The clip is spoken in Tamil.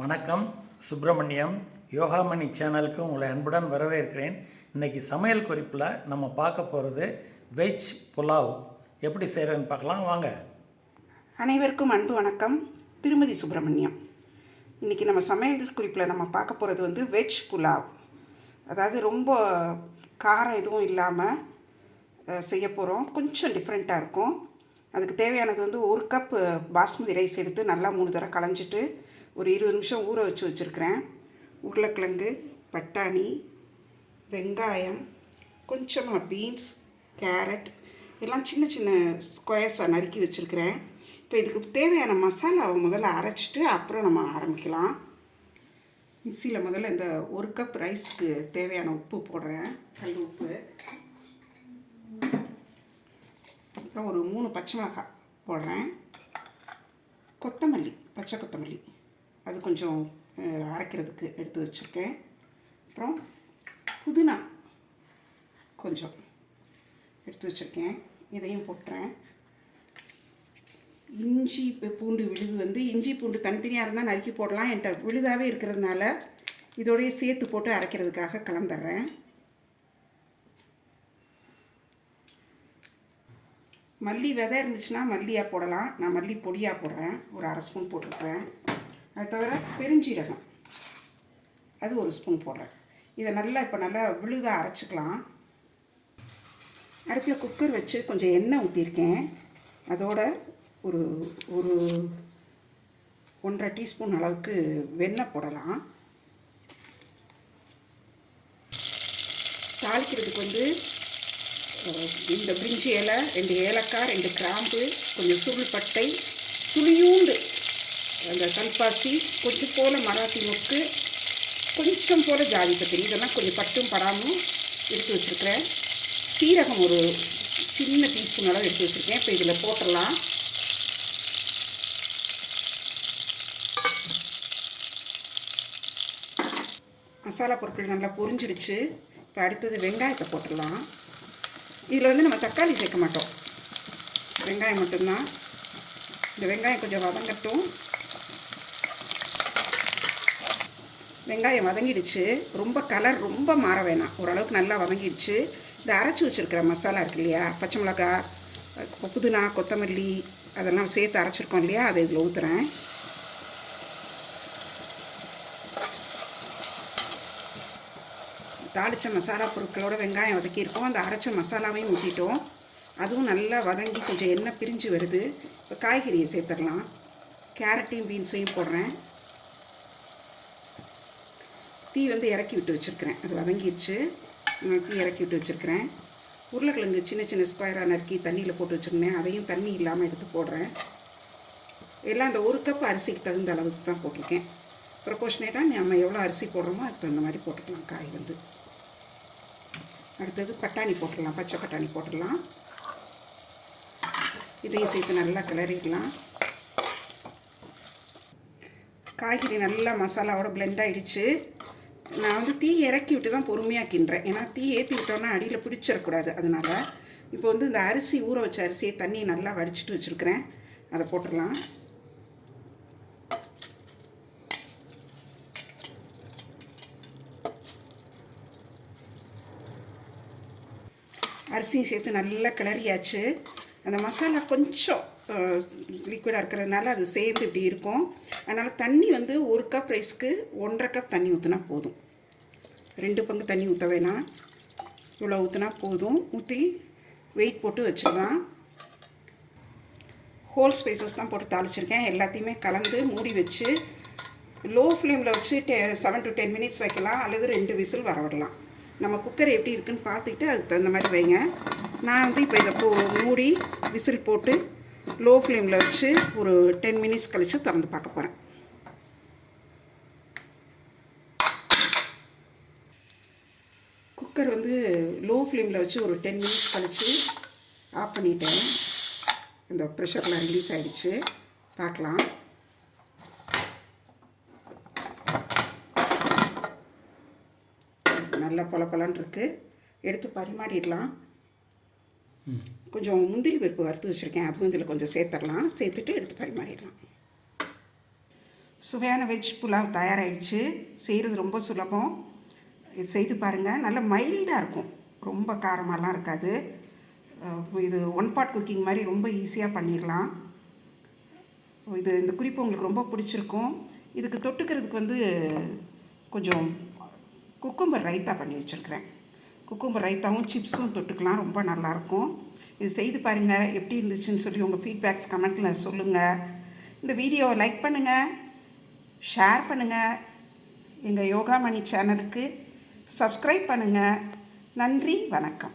வணக்கம் சுப்பிரமணியம். யோகாமணி சேனலுக்கு உங்களை அன்புடன் வரவேற்கிறேன். இன்னைக்கு சமையல் குறிப்பில் நம்ம பார்க்க போகிறது வெஜ் புலாவ். எப்படி செய்கிறேன்னு பார்க்கலாம் வாங்க. அனைவருக்கும் அன்பு வணக்கம். திருமதி சுப்பிரமணியம். இன்றைக்கி நம்ம சமையல் குறிப்பில் நம்ம பார்க்க போகிறது வந்து வெஜ் புலாவ். அதாவது ரொம்ப காரம் எதுவும் இல்லாமல் செய்ய போகிறோம் கொஞ்சம் டிஃப்ரெண்ட்டாக இருக்கும். அதுக்கு தேவையானது வந்து ஒரு கப் பாஸ்மதி ரைஸ் எடுத்து நல்லா மூணு தடவை களைஞ்சிட்டு ஒரு இருபது நிமிஷம் ஊற வச்சு வச்சுருக்கிறேன். உருளைக்கிழங்கு பட்டாணி வெங்காயம் கொஞ்சமாக பீன்ஸ் கேரட் எல்லாம் சின்ன சின்ன ஸ்கொயர்ஸாக நறுக்கி வச்சுருக்கிறேன். இப்போ இதுக்கு தேவையான மசாலாவை முதல்ல அரைச்சிட்டு அப்புறம் நம்ம ஆரம்பிக்கலாம். மிக்சியில் முதல்ல இந்த ஒரு கப் ரைஸ்க்கு தேவையான உப்பு போடுறேன். கல் உப்பு. அப்புறம் ஒரு மூணு பச்சை மிளகாய் போடுறேன். கொத்தமல்லி பச்சை கொத்தமல்லி. அது கொஞ்சம் அரைக்கிறதுக்கு எடுத்து வச்சுருக்கேன். அப்புறம் புதினா கொஞ்சம் எடுத்து வச்சுருக்கேன். இதையும் போட்டுறேன். இஞ்சி பூண்டு விழுது வந்து இஞ்சி பூண்டு தனித்தனியாக இருந்தால் நறுக்கி போடலாம். என்கிட்ட விழுதாகவே இருக்கிறதுனால இதோடைய சேர்த்து போட்டு அரைக்கிறதுக்காக கலந்துடுறேன் மல்லி விதை இருந்துச்சுன்னா மல்லியாக போடலாம். நான் மல்லி பொடியாக போடுறேன். ஒரு அரை ஸ்பூன் போட்டிருக்கிறேன். அது தவிர பெருஞ்சீரகம். அது ஒரு ஸ்பூன் போடுறேன். இதை நல்லா இப்போ நல்லா விழுதாக அரைச்சிக்கலாம். அடுப்பில் குக்கர் வச்சு கொஞ்சம் எண்ணெய் ஊற்றிருக்கேன் அதோட ஒரு ஒரு ஒன்றரை டீஸ்பூன் அளவுக்கு வெண்ணெய் போடலாம். தாளிக்கிறதுக்கு வந்து இந்த பிரிஞ்சி இலை ரெண்டு ஏலக்காய் ரெண்டு கிராம்பு கொஞ்சம் சுருள் பட்டை துளியூண்டு அந்த கல்பாசி கொஞ்சம் போல் மராத்தி முக்கு கொஞ்சம் போல் ஜாதி பத்திரி. இதெல்லாம் கொஞ்சம் பட்டும் படாமல் எடுத்து வச்சுருக்கிறேன். சீரகம் ஒரு சின்ன டீஸ்பூன் அளவு எடுத்து வச்சுருக்கேன். இப்போ இதில் போட்டுடலாம். மசாலா பொருட்கள் நல்லா பொரிஞ்சிடுச்சு. இப்போ அடுத்தது வெங்காயத்தை போட்டுடலாம். இதில் வந்து நம்ம தக்காளி சேர்க்க மாட்டோம். வெங்காயம் மட்டும்தான். இந்த வெங்காயம் கொஞ்சம் வதங்கட்டும். வெங்காயம் வதங்கிடுச்சு. ரொம்ப கலர் ரொம்ப மாற வேணாம். ஓரளவுக்கு நல்லா வதங்கிடுச்சு. இந்த அரைச்சி வச்சுருக்கிற மசாலா இருக்கு இல்லையா? பச்சை மிளகா புதினா கொத்தமல்லி அதெல்லாம் சேர்த்து அரைச்சிருக்கோம் இல்லையா? அதை இதில் ஊற்றுறேன் தாளித்த மசாலா பொருட்களோட வெங்காயம் வதக்கியிருக்கோம். அந்த அரைச்ச மசாலாவையும் ஊற்றிட்டோம் அதுவும் நல்லா வதங்கி கொஞ்சம் எண்ணெய் பிரிஞ்சு வருது. இப்போ காய்கறியை சேர்த்துடலாம். கேரட்டையும் பீன்ஸையும் போடுறேன். தீ வந்து இறக்கி விட்டு வச்சுருக்கிறேன். அது வதங்கிருச்சு. தீ இறக்கி விட்டு வச்சுருக்கிறேன். உருளைக்கிழங்கு சின்ன சின்ன ஸ்கொயராக நறுக்கி தண்ணியில் போட்டு வச்சுருந்தேன். அதையும் தண்ணி இல்லாமல் எடுத்து போடுறேன். எல்லாம் அந்த ஒரு கப் அரிசிக்கு தகுந்த அளவுக்கு தான் போட்டிருக்கேன். ப்ரொபோஷனேட்டாக நம்ம எவ்வளோ அரிசி போடுறோமோ அதுக்கு தகுந்த மாதிரி போட்டுக்கலாம் காய் வந்து. அடுத்தது பட்டாணி போட்டுடலாம். பச்சை பட்டாணி போட்டுடலாம். இதையும் சேர்த்து நல்லா கிளறிடலாம். காய்கறி நல்லா மசாலாவோட பிளெண்ட் ஆகிடுச்சு நான் வந்து தீ இறக்கி விட்டு தான் பொறுமையாக கிண்டுறேன் ஏன்னா தீ ஏற்றி விட்டோன்னா அடியில் பிடிச்சிடக்கூடாது அதனால் இப்போ வந்து இந்த அரிசி ஊற வச்ச அரிசியை தண்ணி நல்லா வடிச்சிட்டு வச்சுருக்கிறேன். அதை போட்டுடலாம். அரிசியும் சேர்த்து நல்லா கிளறியாச்சு. அந்த மசாலா கொஞ்சம் லிக்விடாக இருக்கிறதுனால அது சேர்ந்து இப்படி இருக்கும். அதனால் தண்ணி வந்து ஒரு கப் ரைஸ்க்கு ஒன்றரை கப் தண்ணி ஊற்றினா போதும். ரெண்டு பங்கு தண்ணி ஊற்ற வேணாம். இவ்வளோ ஊற்றினா போதும். ஊற்றி வெயிட் போட்டு வச்சிடலாம். ஹோல் ஸ்பைசஸ் தான் போட்டு தாளிச்சிருக்கேன். எல்லாத்தையுமே கலந்து மூடி வச்சு லோ ஃப்ளேமில் வச்சு டெ செவன் டு டென் மினிட்ஸ் வைக்கலாம். அல்லது ரெண்டு விசில் வர விடலாம். நம்ம குக்கர் எப்படி இருக்குன்னு பார்த்துக்கிட்டு அதுக்கு தகுந்த மாதிரி வைங்க. நான் வந்து இப்போ இதை போ மூடி விசில் போட்டு லோ ஃப்ளேமில் வச்சு ஒரு டென் மினிட்ஸ் கழித்து திறந்து பார்க்க போகிறேன் குக்கர் வந்து லோ ஃப்ளேமில் வச்சு ஒரு டென் மினிட்ஸ் கழித்து ஆஃப் பண்ணிட்டேன். இந்த ப்ரெஷர்லாம் ரிலீஸ் ஆகிடுச்சு பார்க்கலாம். நல்லா பல பொலன்னு இருக்குது எடுத்து பரிமாறிடலாம். கொஞ்சம் முந்திரி பருப்பு வறுத்து வச்சுருக்கேன். அதுவும் இதில் கொஞ்சம் சேர்த்துடலாம். சேர்த்துட்டு எடுத்து பரிமாறிடலாம். சுவையான வெஜ் புலாவ் தயாராகிடுச்சு செய்கிறது ரொம்ப சுலபம். இது செய்து பாருங்கள் நல்ல மைல்டாக இருக்கும். ரொம்ப காரமாலாம் இருக்காது. இது ஒன் பாட் குக்கிங் மாதிரி ரொம்ப ஈஸியாக பண்ணிடலாம். இது இந்த குறிப்பு உங்களுக்கு ரொம்ப பிடிச்சிருக்கும். இதுக்கு தொட்டுக்கிறதுக்கு வந்து கொஞ்சம் குக்கும்பர் ரைத்தா பண்ணி வச்சுருக்கிறேன். குக்கும்பர் ரைத்தாவும் சிப்ஸும் தொட்டுக்கலாம். ரொம்ப நல்லாயிருக்கும் இது செய்து பாருங்கள் எப்படி இருந்துச்சுன்னு சொல்லி உங்கள் ஃபீட்பேக்ஸ் கமெண்ட்டில் சொல்லுங்கள் இந்த வீடியோவை லைக் பண்ணுங்கள் ஷேர் பண்ணுங்கள் எங்கள் யோகாமணி சேனலுக்கு சப்ஸ்கிரைப் பண்ணுங்கள் நன்றி வணக்கம்.